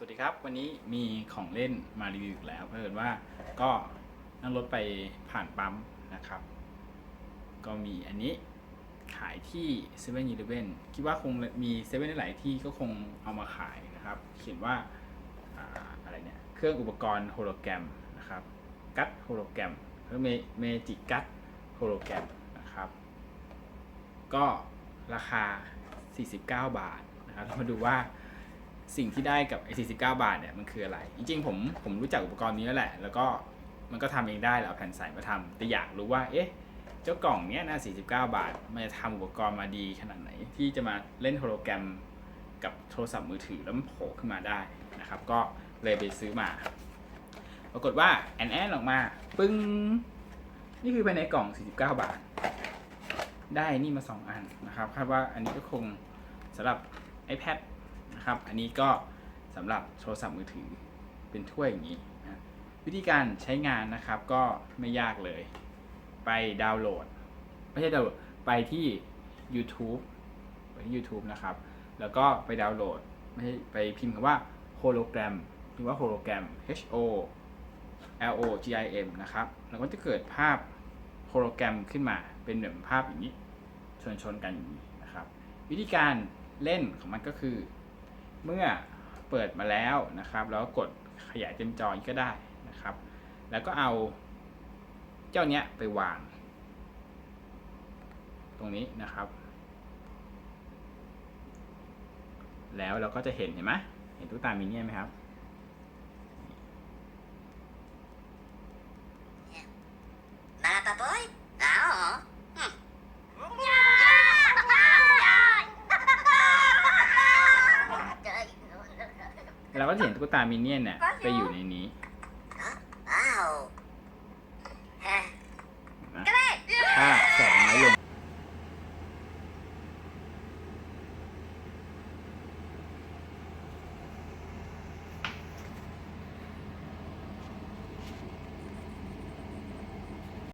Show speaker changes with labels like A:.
A: สวัสดีครับ วันนี้มีของเล่นมารีวิวอีกแล้วเพื่อนว่าก็นั่งรถไปผ่านปั๊มนะครับ ก็มีอันนี้ขายที่7 e เ e ่ e อคิดว่าคงมีเซเว่นหลายที่ก็คงเอามาขายนะครับ เขียนว่าอะไรเนี่ยเครื่องอุปกรณ์โฮโลแกรมนะครับกัดโฮโลแกรมหรือเมจิกัดโฮโลแกรมนะครับ ก็ราคา 49 บาทนะครับเรามาดูว่า สิ่งที่ได้กับไอ้49 บาทเนี่ยมันคืออะไร จริงๆผมผมรู้จักอุปกรณ์นี้แล้วแหละ แล้วก็มันก็ทำเองได้แล้วเอาแผ่นใสมาทำแต่อยากรู้ว่า เอ๊ะ เจ้ากล่องเนี้ยนะ49 บาท มันจะทำอุปกรณ์มาดีขนาดไหน ที่จะมาเล่นโฮโลแกรมกับโทรศัพท์มือถือแล้วมันโผล่ขึ้นมาได้นะครับ ก็เลยไปซื้อมา ปรากฏว่าแอนแอนออกมา ปึ้ง นี่คือภายในกล่อง 49 บาท ได้นี่มา 2 อันนะครับ คาดว่าอันนี้ก็คงสำหรับ iPad นะครับ อันนี้ก็สำหรับโทรศัพท์มือถือเป็นถ้วยอย่างนี้นะวิธีการใช้งานนะครับก็ไม่ยากเลย ไปดาวน์โหลดไม่ใช่ดาวน์โหลดไปที่ YouTube ไปที่ YouTube นะครับ แล้วก็ไปดาวน์โหลดไม่ใช่ไปพิมพ์คำว่า hologram หรือว่า hologram H O L O G I M นะครับ แล้วก็จะเกิดภาพโฮโลแกรมขึ้นมาเป็นเหมือนภาพอย่างนี้ชนชนๆกันอย่างนี้นะครับ วิธีการเล่นของมันก็คือ เมื่อเปิดมาแล้วนะครับ แล้วกดขยายเต็มจอก็ได้นะครับ แล้วก็เอาเจ้าเนี้ยไปวาง ตรงนี้นะครับ แล้วเราก็จะเห็นเห็นไหมเห็นตุ๊กตามินเนี่ยนไหมครับ
B: Nada boy? No.
A: เราก็จะเห็นตุ๊กตามินเนี่ยนเนี่ยไปอยู่ในนี้